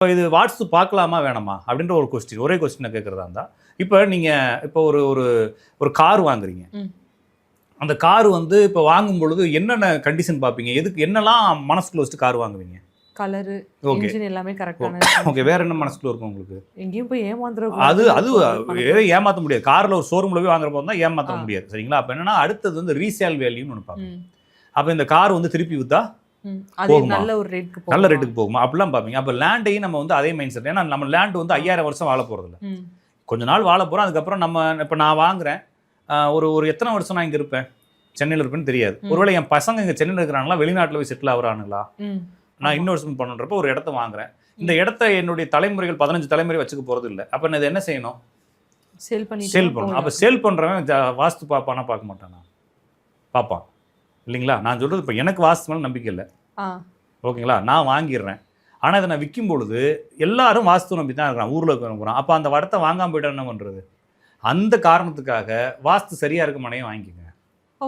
இப்போ இது வாட்ஸ் பார்க்கலாமா வேணாமா? அப்படின்ற ஒரு கொஸ்டின் ஒரே கொஸ்டினை கேட்குறதா இருந்தா இப்போ நீங்கள் இப்போ ஒரு ஒரு ஒரு கார் வாங்குறீங்க. அந்த கார் வந்து இப்போ வாங்கும் பொழுது என்னென்ன கண்டிஷன் பார்ப்பீங்க? எதுக்கு என்னெல்லாம் மனசுக்குள்ள வச்சுட்டு கார் வாங்குவீங்க? கலரு ஓகே இன்ஜின் எல்லாமே கரெக்டான ஓகே வேற என்ன மனசுக்குள்ள இருக்கும் உங்களுக்கு? எங்கேயும் போய் ஏமாந்துட அது அது ஏமாற்ற முடியாது. காரில் ஒரு ஷோரூமில் போய் வாங்குறப்போ தான் ஏமாற்ற. முடியாது. சரிங்களா? அப்போ என்னன்னா அடுத்தது வந்து ரீசேல் வேல்யூன்னு நினைப்பாங்க அப்போ இந்த கார் வந்து திருப்பி விற்றா? நல்ல ஒரு ரேட்க்கு நல்ல ரேட்டுக்கு போகுமா? அப்படிலாம் பார்ப்பீங்க. அப்போ லேண்டையும் நம்ம வந்து அதே மைண்ட் செட் ஏன்னா நம்ம லேண்ட் வந்து ஐயாயிரம் வருஷம் வாழ போகிறதில்ல கொஞ்ச நாள் வாழ போகிறோம் அதுக்கப்புறம் நம்ம இப்போ நான் வாங்குறேன். ஒரு ஒரு எத்தனை வருஷம் நான் இங்கே இருப்பேன்? சென்னையில் இருப்பேன்னு தெரியாது. ஒருவேளை என் பசங்க இங்கே சென்னையில் இருக்கிறாங்களா? வெளிநாட்டில் போய் செட்டில் ஆகுறானுங்களா? நான். இன்வெஸ்ட்மெண்ட் பண்ணுறப்ப ஒரு இடத்த வாங்குறேன். இந்த இடத்த என்னுடைய தலைமுறைகள் பதினஞ்சு தலைமுறை வச்சுக்க போகிறது இல்லை அப்போ நான் இதை என்ன செய்யணும்? சேல் பண்ணி சேல் பண்ணணும். அப்போ சேல் பண்ணுறவன் வாஸ்து பார்ப்பானா பார்க்க மாட்டானா? பார்ப்பான். இல்லைங்களா? நான் சொல்கிறது இப்போ எனக்கு வாஸ்து மேலே நம்பிக்கை இல்லை. ஆ. ஓகேங்களா? நான் வாங்கிடுறேன். ஆனால் இதை நான் விற்கும் பொழுது எல்லாரும் வாஸ்து நம்பி தான் இருக்கிறான் ஊரில் இருக்கிறான் அப்போ அந்த இடத்த வாங்காம போயிட்டா என்ன பண்ணுறது அந்த காரணத்துக்காக வாஸ்து சரியாக இருக்க மனையும் வாங்கிக்கங்க.